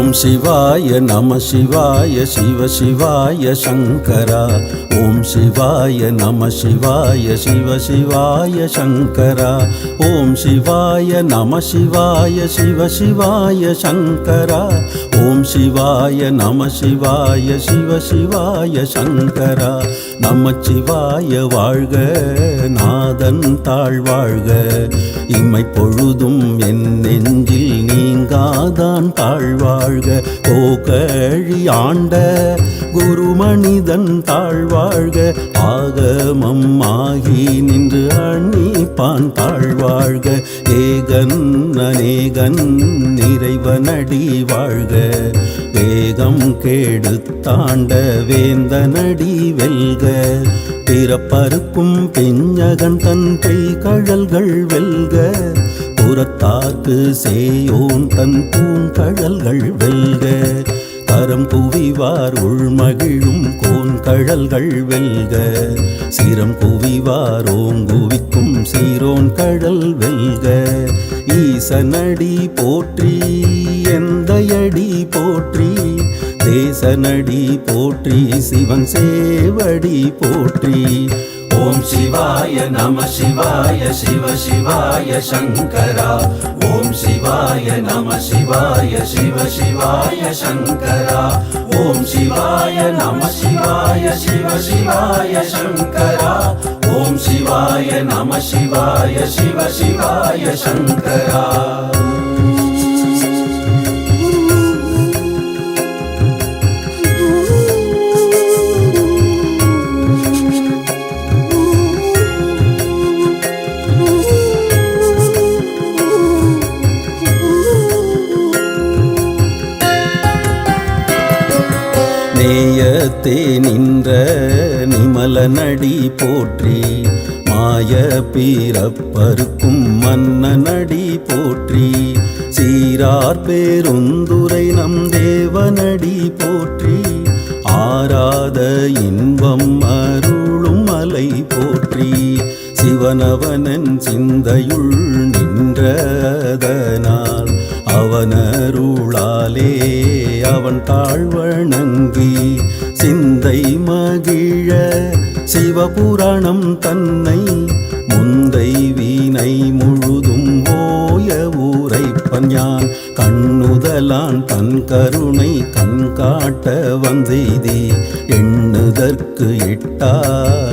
ஓம் சிவாய நம சிவாய சிவ சிவாய சங்கரா. ஓம் சிவாய நம சிவாய சிவ சிவாய சங்கரா. ஓம் சிவாய நம சிவாய சிவ சிவாய சங்கரா. ஓம் சிவாய நம சிவாய சிவ சிவாய சங்கரா நமச்சிவாய வாழ்க நாதன் தாழ்வாழ்க இம்மை பொழுதும் என் நெஞ்சில் நீங்காதான் தாழ்வாழ்க போகழியாண்ட ஆண்ட குருமனிதன் தாழ்வாழ்க ஆகமம் ஆகி நின்று அணிப்பான் தாழ்வாழ்க ஏகன் அநேகன் நிறைவனடி வாழ்க. வேகம் கெடுத்தாண்ட வேந்தனடி வெல்க. பிறப்பருக்கும் பெஞ்சகன் தன் கழல்கள் வெல்க. புறத்தார்க்கு சேயோன் தன் பூங்கழல்கள் வெல்க. கரம் குவிவார் உள்மகிழும் கோன்கழல்கள் வெல்க. சிரம் குவிவார் ஓங்குவிக்கும் சீரோன் கழல் வெல்க. ஈசனடி போற்றி எந்தையடி போற்றி. தேசனடி போற்றி சிவன் சேவடி போற்றி. ஓம் சிவாய நம சிவாய சிவ சிவாய சங்கரா. ஓம் சிவாய நம சிவாய சிவ சிவாய சங்கரா. ஓம் சிவாய நம சிவாய சிவ சிவாய சங்கரா. ஓம் சிவாய நம சிவாய சிவ சிவாய சங்கரா. நேயத்தே நின்ற நிமல நடி போற்றி மாய பீரப்பருக்கும் மன்ன நடி போற்றி சீரார் பேருந்துரை நம் தேவனடி போற்றி ஆராத இன்பம் அருளும் மலை போற்றி சிவனவனன் சிந்தையுள் நின்றதனால் அவனருளாலே அவன் தாழ்வணங்கி சிந்தை மகிழ சிவபுராணம் தன்னை முந்தை வீணை முழுதும் ஓய ஊரைப்பன் யான். கண்ணுதலான் தன் கருணை கண் காட்ட வந்தெய்தி. எண்ணுதற்கு எட்டா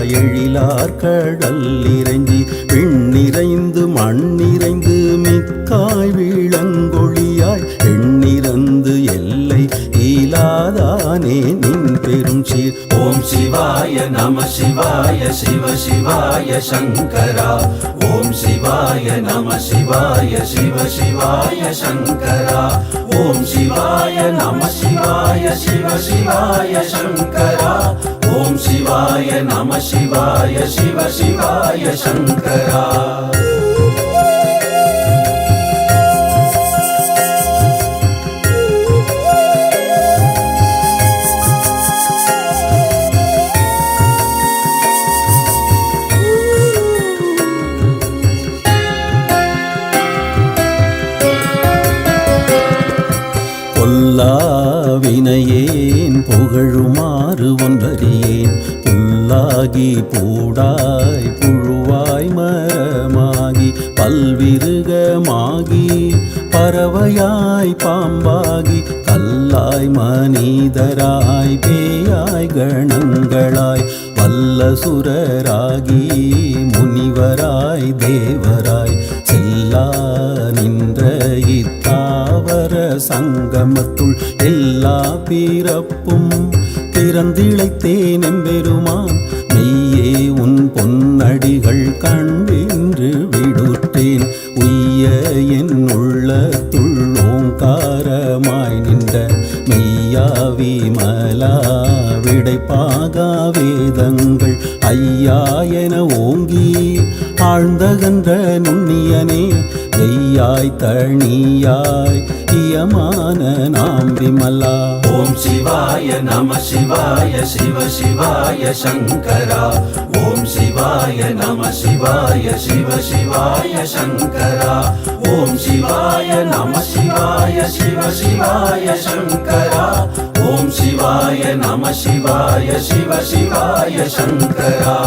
எழிலார் கடல் இறைஞ்சி. விண்ணிறைந்து மண்ணிறைந்து மிக்காய் விளங்கொழியாய். எண்ணிறந்து எல்லை இயலாதானே நின் பெரும் சீர். ஓம் சிவாய நம சிவாய சிவ சிவாய சங்கரா. ஓம் சிவாய நம சிவாய சிவ சிவாய சங்கரா. ஓம் சிவாய நம சிவாய சிவ சிவாய சங்கரா. ஓம் சிவாய நம சிவாய சிவ சிவாய சங்கரா. ஆகி பூடாய் புழுவாய் மரமாகி பல்விருகமாகி பறவையாய் பாம்பாகி கல்லாய் மனிதராய் பேயாய் கணங்களாய் வல்லசுரராகி முனிவராய் தேவராய் செல்லா நின்ற இத்தாவர சங்கமத்துள் எல்லா பிறப்பும் பிறந்திழைத்தேன் எம்பெருமான். பொன்னடிகள் கண்டின்று விடுத்தேன். உய்ய என் உள்ளத்துள் ஓங்காரமாய் நின்ற மெய்யாவி மலா விடைப்பாகா வேதங்கள். ஐயா என ஓங்கி ஆழ்ந்தகன்ற நுண்ணியனே வெய்ய தீயாய் இயமான நாம் விமலா ஓம் சிவாய நம சிவாய சிவ சிவாய சங்கரா. ஓம் சிவாய நம சிவாய சிவ சிவாய சங்கரா. ஓம் சிவாய நம சிவாய சிவ சிவாய சங்கரா. ஓம் சிவாய நம சிவாய சிவ சிவாய சங்கரா.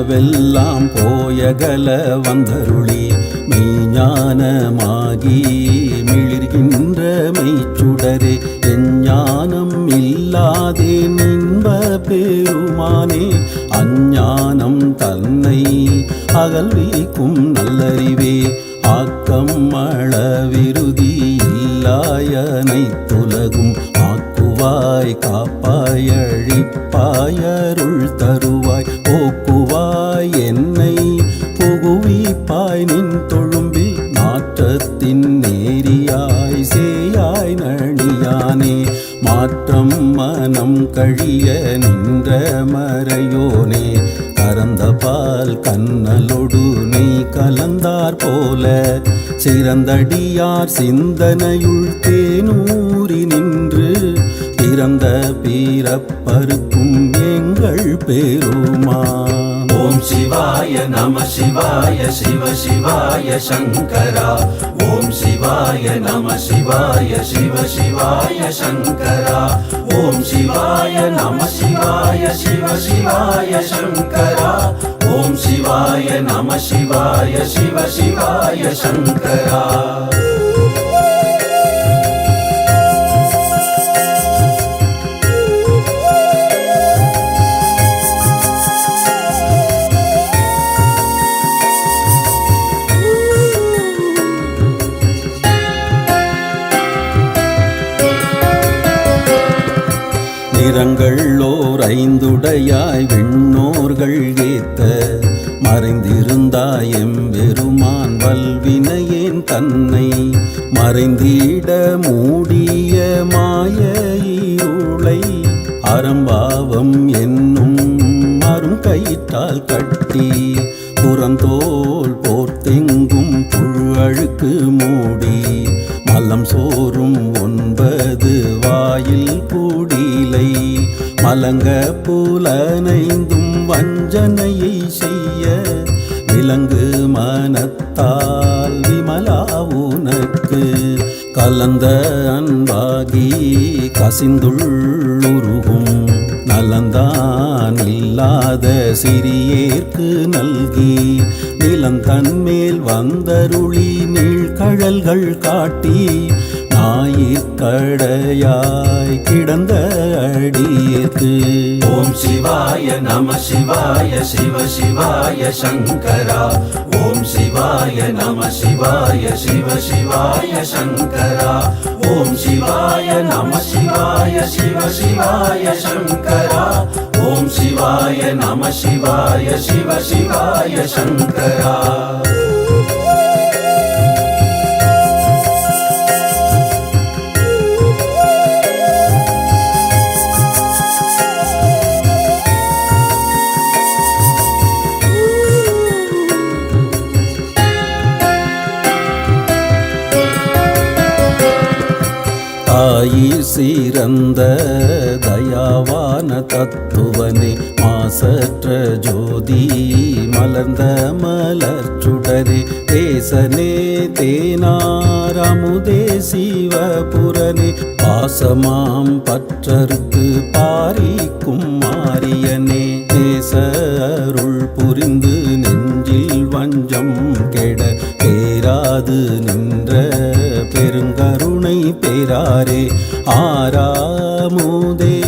பொய்யாயினவெல்லாம் போயகல வந்தருளி மெய்ஞானமாகி மிளிர்கின்ற மெய்ச்சுடரே எஞ்ஞானம் இல்லாதே நின்ப பெருமானே அஞ்ஞானம் தன்னை அகல்விக்கும் நல்லறிவே ஆக்கம் அளவிருதி இல்லாயனைத்துலகும் ஆக்குவாய் காப்பாய் அழிப்பாய் அருள் மாற்றம் மனம் கழிய நின்ற மறையோனே கறந்த பால் கண்ணலொடு நெய் கலந்தார் போல. சிறந்தடியார் சிந்தனையுள் தேனூறி நின்று பிறந்த பீரப்பருக்கும் எங்கள் பெருமா. ஓம் சிவாய நம சிவாய சிவ சிவாய சங்கரா. ஓம் சிவாய நம சிவாய சிவ சிவாய சங்கரா. ஓம் சிவாய நம சிவாய சிவ சிவாய சங்கரா. ஓம் சிவாய நம சிவாய சிவ சிவாய சங்கரா. உடையாய் விண்ணோர்கள் ஏத்த மறைந்திருந்தாய் எம்பெருமான் வல்வினையேன் தன்னை மறைந்திட மூடிய மாய இருளை அறம்பாவம் என்னும் அரும் கயிற்றால் கட்டி புறந்தோல் போர்த்தெங்கும் புழு அழுக்கு மூடி மல்லம் சோறும் ஒன்பது வாயில் கூடிலை மலங்க புலனைந்தும் வஞ்சனையை செய்ய விலங்கு மனத்தால் விமலா உனக்கு. கலந்த அன்பாகி கசிந்துள்ளுருகும் நலந்தான் இல்லாத சிறியேற்கு நல்கி நிலந்தன்மேல் வந்தருளி நீழ்கழல்கள் காட்டி ஞாயிற்கடையாய் கிடந்த அடியேற்கு. ஓம் சிவாய நம சிவாய சிவ சிவாய சங்கரா. ஓம் சிவாய நம சிவாய சிவ சிவாய சங்கரா. ஓம் சிவாய நம சிவாய சிவ சிவாய சங்கரா. ஓம் சிவாய நம சிவாய சிவ சிவாய சங்கரா. தாயி சீரந்த தயாவான தத்துவனே மாசற்ற ஜோதி மலர்ந்த மலர்ச்சுடரே தேசனே தேனாரமுதே சிவபுரனே பாசமாம் பற்றருக்கு பாரிக்கும் மாரியனே தேச அருள் புரிந்து நெஞ்சில் வஞ்சம் கெட பேராது நின்ற பெருங்கருள் பெறாரே. ஆறாமுதே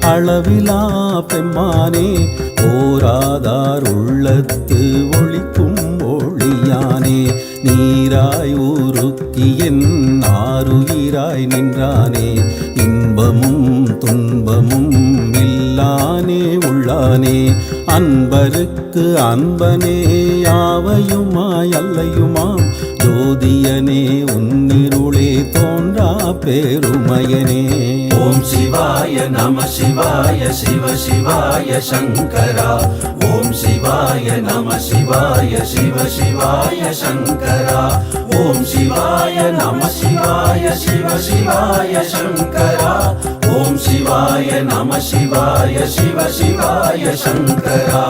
அளவிலா பெம்மானே ஓராதார் உள்ளத்து ஒழிக்கும் ஒளியானே. நீராய் ஊருக்கி என் ஆறுயிராய் நின்றானே. இன்பமும் துன்பமும் இல்லானே உள்ளானே. அன்பருக்கு அன்பனே யாவையுமாய் அல்லையுமாம். ஜோதியனே உன்னிருளே தோன்றா பேருமயனே. ஓம் சிவாய நம சிவாய சிவ சிவாய சங்கரா. ஓம் சிவாய நம சிவாய சிவ சிவாய சங்கரா. ஓம் சிவாய நம சிவாய சிவ சிவாய சங்கரா. ஓம் சிவாய நம சிவாய சிவ சிவாய சங்கரா.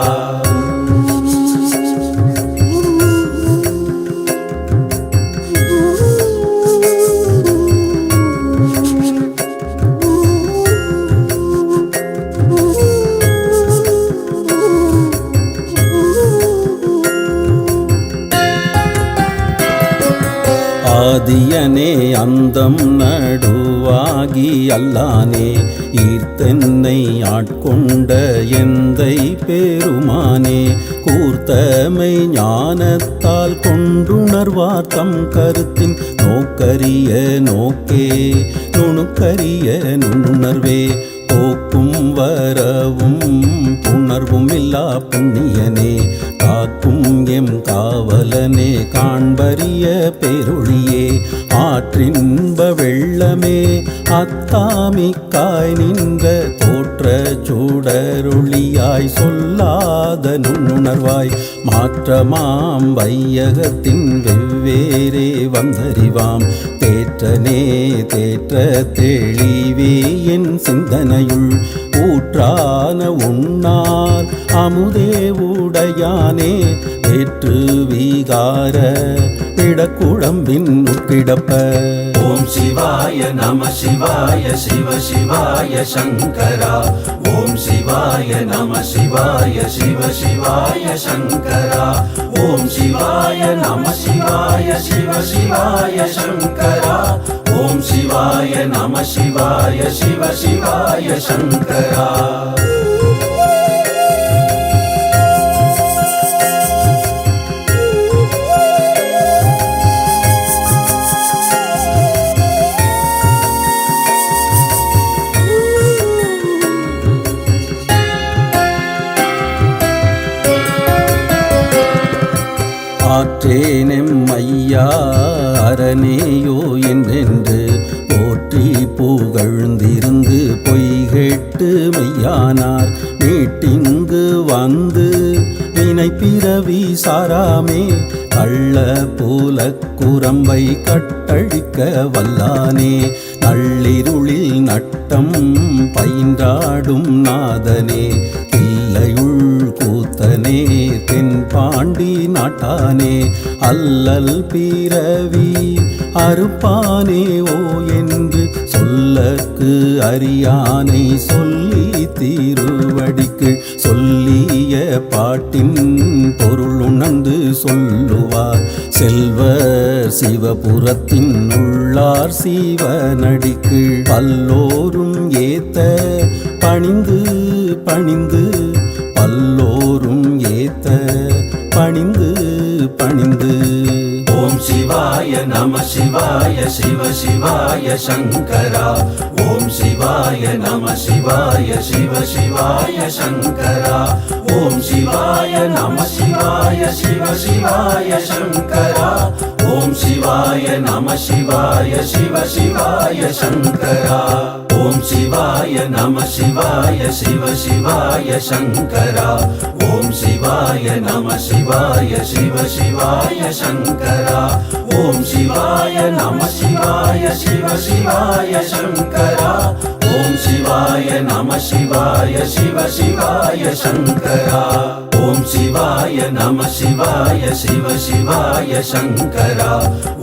ஆதியனே அந்தம் நடுவாகி அல்லானே ஈர்த்தென்னை ஆட்கொண்ட எந்தை பெருமானே கூர்த்தமை ஞானத்தால் கொண்டுணர்வார் தம் கருத்தின் நோக்கரிய நோக்கே நுணுக்கரிய நுண்ணுணர்வே போக்கும் வரவும் புணர்வும் இல்லா புண்ணியனே. காக்கும் எம் காவலனே காண்பரிய பெருளியே ஆற்றின்ப வெள்ளமே அத்தாமிக்காய் நின்ற தோற்ற சூடருளியாய் சொல்லாத நுண்ணுணர்வாய். மாற்றமாம் வையகத்தின் வெள்ள வேறே வந்தறிவாம். தேற்றனே தேற்ற தெளிவே என் சிந்தனையுள். ஊற்றான உண்ணார் அமுதே உடையானே வேற்று வீகார பிடக்குழம்பின் உட்கிடப்ப ஓம் சிவாய நம சிவாய சிவ சிவாய சங்கரா. ஓம் சிவாய நம சிவாய சிவ சிவாய சங்கரா. ஓம் சிவாய நம சிவாய சிவ சிவாய சங்கரா. ஓம் சிவாய நம சிவாய சிவ சிவாய சங்கரா. தேனெம்மையா ஐயா அரணேயோ என்றென்று போற்றி புகழ்ந்திருந்து பொய்கெட்டு மெய்யானார். மீட்டிங்கு வந்து வினை பிறவி சாராமே கள்ள போல குரம்பை கட்டழிக்க வல்லானே. நள்ளிருளில் நட்டம் பயின்றாடும் நாதனே இல்லையுள் கூத்தனே தென்பாண்டி நாட்டானே அல்லல் பிறவி அறுப்பானே ஓ என்று சொல்லக்கு அறியானை சொல்லி தீருவடிக்கு சொல்லிய பாட்டின் பொருள் உணர்ந்து சொல்லுவார். செல்வ சிவபுரத்தின் உள்ளார் சிவனடிக்கு பல்லோரும் ஏத்த பணிந்து பணிந்து நல்லோரும் ஏத்த பணிந்து பணிந்து. ஓம் சிவாய நம சிவாய சிவ சிவாய சங்கரா. ஓம் சிவாய நம சிவாய சிவ சிவாய சங்கரா. ஓம் சிவாய நம சிவாய சிவ சிவாய சங்கரா. ஓம் சிவாய நம சிவாய சிவ சிவாய சங்கரா. ஓம் சிவாய நம சிவாய சிவ சிவாய சங்கரா. ஓம் சிவாய நம சிவாய சிவ சிவாய சங்கரா. ஓம் சிவாய நம சிவாய சிவ சிவாய சங்கரா. शिवाय नमः शिवाय शिव शिवाय शङ्करा ॐ शिवाय नमः शिवाय शिव शिवाय शङ्करा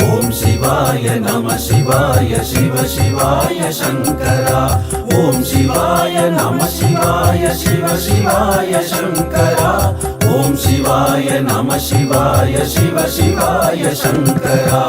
ॐ शिवाय नमः शिवाय शिव शिवाय शङ्करा ॐ शिवाय नमः शिवाय शिव शिवाय शङ्करा ॐ शिवाय नमः शिवाय शिव शिवाय शङ्करा